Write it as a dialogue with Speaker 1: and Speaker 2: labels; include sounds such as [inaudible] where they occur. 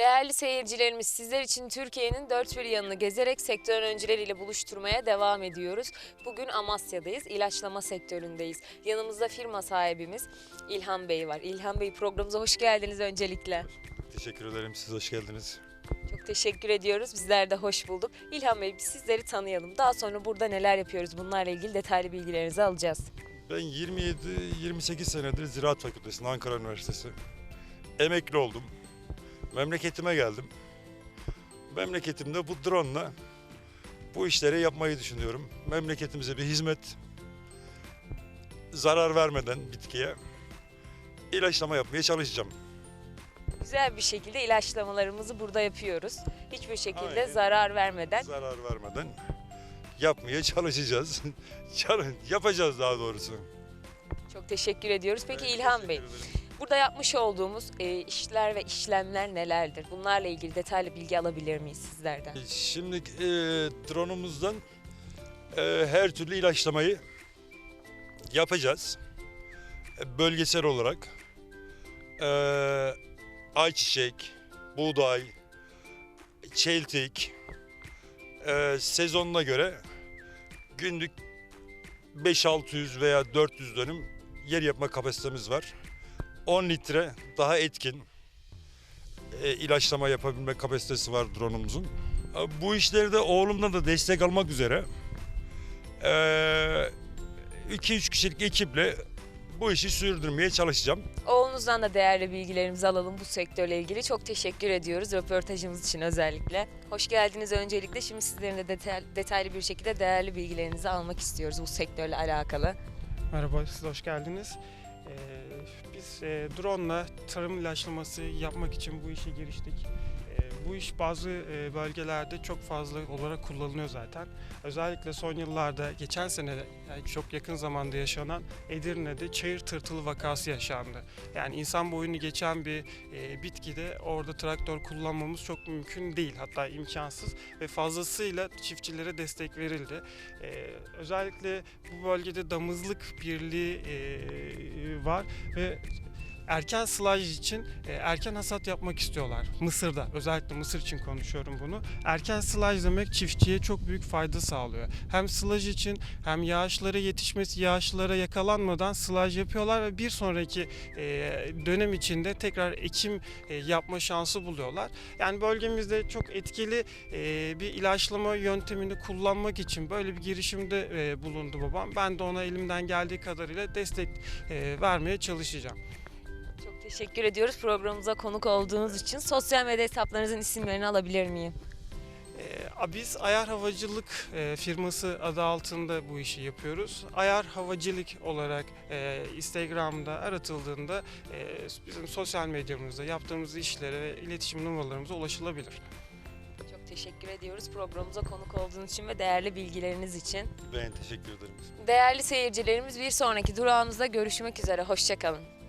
Speaker 1: Değerli seyircilerimiz sizler için Türkiye'nin dört bir yanını gezerek sektör öncüleriyle buluşturmaya devam ediyoruz. Bugün Amasya'dayız, ilaçlama sektöründeyiz. Yanımızda firma sahibimiz İlhan Bey var. İlhan Bey programımıza hoş geldiniz öncelikle.
Speaker 2: Teşekkür ederim. Siz hoş geldiniz.
Speaker 1: Çok teşekkür ediyoruz. Bizler de hoş bulduk. İlhan Bey biz sizleri tanıyalım. Daha sonra burada neler yapıyoruz bunlarla ilgili detaylı bilgilerinizi alacağız.
Speaker 2: Ben 27-28 senedir Ziraat Fakültesi'nde Ankara Üniversitesi. Emekli oldum. Memleketime geldim. Memleketimde bu drone'la bu işleri yapmayı düşünüyorum. Memleketimize bir hizmet, zarar vermeden bitkiye ilaçlama yapmaya çalışacağım.
Speaker 1: Güzel bir şekilde ilaçlamalarımızı burada yapıyoruz. Hiçbir şekilde
Speaker 2: Aynen.
Speaker 1: zarar vermeden.
Speaker 2: Zarar vermeden yapmaya çalışacağız. [laughs] Çal- Yapacağız daha doğrusu.
Speaker 1: Çok teşekkür ediyoruz. Peki
Speaker 2: Ben
Speaker 1: İlhan Bey,
Speaker 2: ederim.
Speaker 1: Burada yapmış olduğumuz e, işler ve işlemler nelerdir? Bunlarla ilgili detaylı bilgi alabilir miyiz sizlerden?
Speaker 2: Şimdi e, drone'umuzdan e, her türlü ilaçlamayı yapacağız. E, bölgesel olarak e, ayçiçek, buğday, çeltik e, sezonuna göre günlük 5-600 veya 400 dönüm yer yapma kapasitemiz var. 10 litre daha etkin e, ilaçlama yapabilme kapasitesi var drone'umuzun. E, Bu işlerde oğlumdan da destek almak üzere 2-3 kişilik ekiple bu işi sürdürmeye çalışacağım.
Speaker 1: Oğlunuzdan da değerli bilgilerimizi alalım bu sektörle ilgili. Çok teşekkür ediyoruz röportajımız için özellikle. Hoş geldiniz öncelikle. Şimdi sizlerin de detay- detaylı bir şekilde değerli bilgilerinizi almak istiyoruz bu sektörle alakalı.
Speaker 3: Merhaba, siz hoş geldiniz. Ee, biz e, drone'la tarım ilaçlaması yapmak için bu işe giriştik. Bu iş bazı e, bölgelerde çok fazla olarak kullanılıyor zaten. Özellikle son yıllarda, geçen sene yani çok yakın zamanda yaşanan Edirne'de çayır tırtılı vakası yaşandı. Yani insan boyunu geçen bir e, bitkide orada traktör kullanmamız çok mümkün değil. Hatta imkansız ve fazlasıyla çiftçilere destek verildi. Ee, özellikle bu bölgede damızlık birliği e, var ve erken sılaj için e, erken hasat yapmak istiyorlar. Mısır'da özellikle Mısır için konuşuyorum bunu. Erken sılaj demek çiftçiye çok büyük fayda sağlıyor. Hem sılaj için hem yağışlara yetişmesi, yağışlara yakalanmadan sılaj yapıyorlar ve bir sonraki e, dönem içinde tekrar ekim e, yapma şansı buluyorlar. Yani bölgemizde çok etkili bir ilaçlama yöntemini kullanmak için böyle bir girişimde bulundu babam. Ben de ona elimden geldiği kadarıyla destek vermeye çalışacağım.
Speaker 1: Çok teşekkür ediyoruz programımıza konuk olduğunuz için. Sosyal medya hesaplarınızın isimlerini alabilir miyim?
Speaker 3: E, biz Ayar Havacılık e, firması adı altında bu işi yapıyoruz. Ayar Havacılık olarak e, Instagram'da aratıldığında e, bizim sosyal medyamızda yaptığımız işlere ve iletişim numaralarımıza ulaşılabilir.
Speaker 1: Çok teşekkür ediyoruz programımıza konuk olduğunuz için ve değerli bilgileriniz için.
Speaker 2: Ben teşekkür ederim.
Speaker 1: Değerli seyircilerimiz bir sonraki durağımızda görüşmek üzere. Hoşçakalın.